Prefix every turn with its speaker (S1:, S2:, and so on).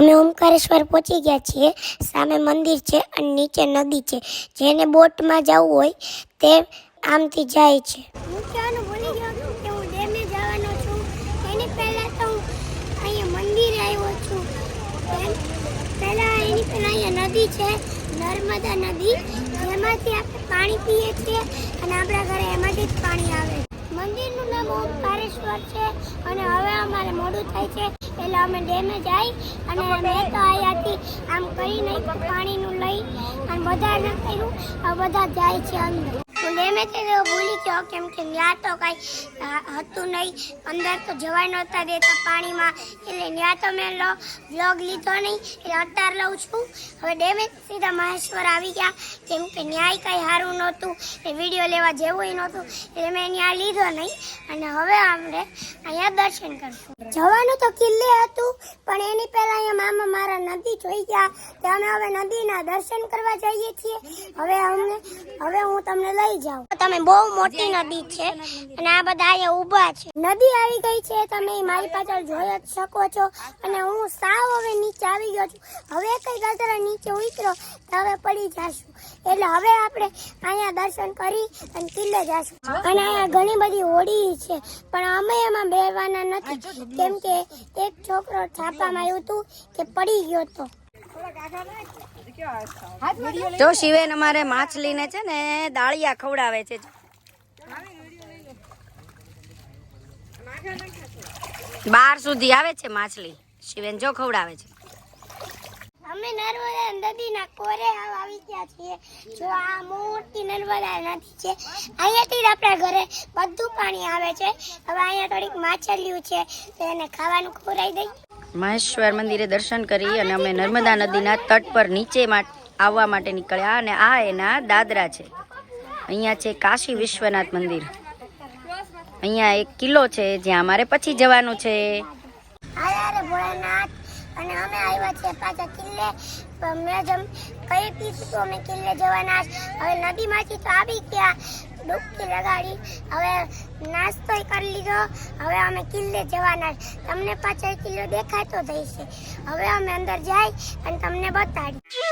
S1: અમે ઓમકારેશ્વર પહોંચી ગયા છીએ. સામે મંદિર છે અને નીચે નદી છે. જેને બોટમાં જવું હોય તે આમથી જાય છે. હું કહેવાનું ભૂલી ગયો કે હું ડેમે જવાનો છું. એની પહેલાં તો હું અહીંયા મંદિરે આવ્યો છું. પહેલાં એની પહેલાં અહીંયા નદી છે, નર્મદા નદી. જેમાંથી આપણે પાણી પીએ છીએ અને આપણા ઘરે એમાંથી જ પાણી આવે મંદિરનું નામ ઓમકારેશ્વર છે અને હવે અમારે મોડું થાય છે. એટલે અમે ડેમે જાય અને મેં તો અહીંયાથી આમ કરી નાખ્યું પાણીનું લઈ અને બધા ન કર્યું આ બધા જાય છે અંદર. તે તો ભૂલી ગયો કેમ કે ત્યાં તો કાંઈ હતું નહીં. અંદર તો જવા નહોતા દેતા પાણીમાં. એટલે ત્યાં તો મેં લો, વ્લોગ લીધો નહીં, એટલે અત્યાર લઉં છું. હવે ડેમેજ સીધા મહેશ્વર આવી ગયા. કેમ કે ન્યાય કાંઈ સારું નહોતું એ વીડિયો લેવા જેવું નહોતું, એટલે મેં ત્યાં લીધો નહીં. અને હવે આપણે અહીંયા દર્શન કરશું. જવાનું તો કિલ્લે હતું, પણ એની પહેલા અહીંયા મામા નદી જોઈ ગયા. તો અમે હવે નદીના દર્શન કરવા જઈએ છીએ. હવે અમને હવે હું તમને લઈ જાઉં. તમે બહુ મોટી નદી છે અને આ બધા અહીંયા ઊભા છે. નદી આવી ગઈ છે. તમે મારી પાછળ જોઈ જ શકો છો. અને હું સાવ હવે નીચે આવી ગયો છું. હવે કઈ ગલતરા નીચે ઉતરો તો હવે પડી જાશું. એટલે હવે આપણે અહીંયા દર્શન કરી અને કિલ્લે જશું અને અહીંયા ઘણી બધી હોડી છે, પણ અમે એમાં બેહવાના નથી. કેમ કે એક છોકરો છાપામાં આવ્યું હતું કે પડી ગયો તો.
S2: જો શિવેન અમારે માછલીને છે ને દાળિયા ખવડાવે છે. બાર સુધી આવે છે માછલી. શિવેન જો ખવડાવે છે.
S1: અમે નર્મદા નદીના કોરે આવી ગયા છીએ. જો આ મોટી નર્મદા નદી છે. અહીંયાથી આપણા ઘરે બધું પાણી આવે છે. હવે અહીંયા થોડીક માછલીઓ છે તો એને ખાવાનું ખોરાઈ દઈ
S2: મહેશ્વર મંદિરે દર્શન કરી અને અમે નર્મદા નદીના તટ પર નીચે આવવા માટે નીકળ્યા અને આ એના દાદરા છે. અહીંયા છે કાશી વિશ્વનાથ મંદિર. અહીંયા એક કિલ્લો છે જ્યાં અમારે પછી જવાનું છે.
S1: આ રે ભોળાનાથ. અને અમે આવ્યા છીએ પાછા કિલ્લે. પણ મેં જેમ કહી દીધું તો અમે કિલ્લે જવાના હવે નદીમાંથી તો આવી ગયા. ડૂબકી લગાડી. હવે નાસ્તોય કરી લીધો. હવે અમે કિલ્લે જવાના તમને પાછળ કિલ્લો દેખાતો થઈ છે હવે અમે અંદર જાય અને તમને બતાડી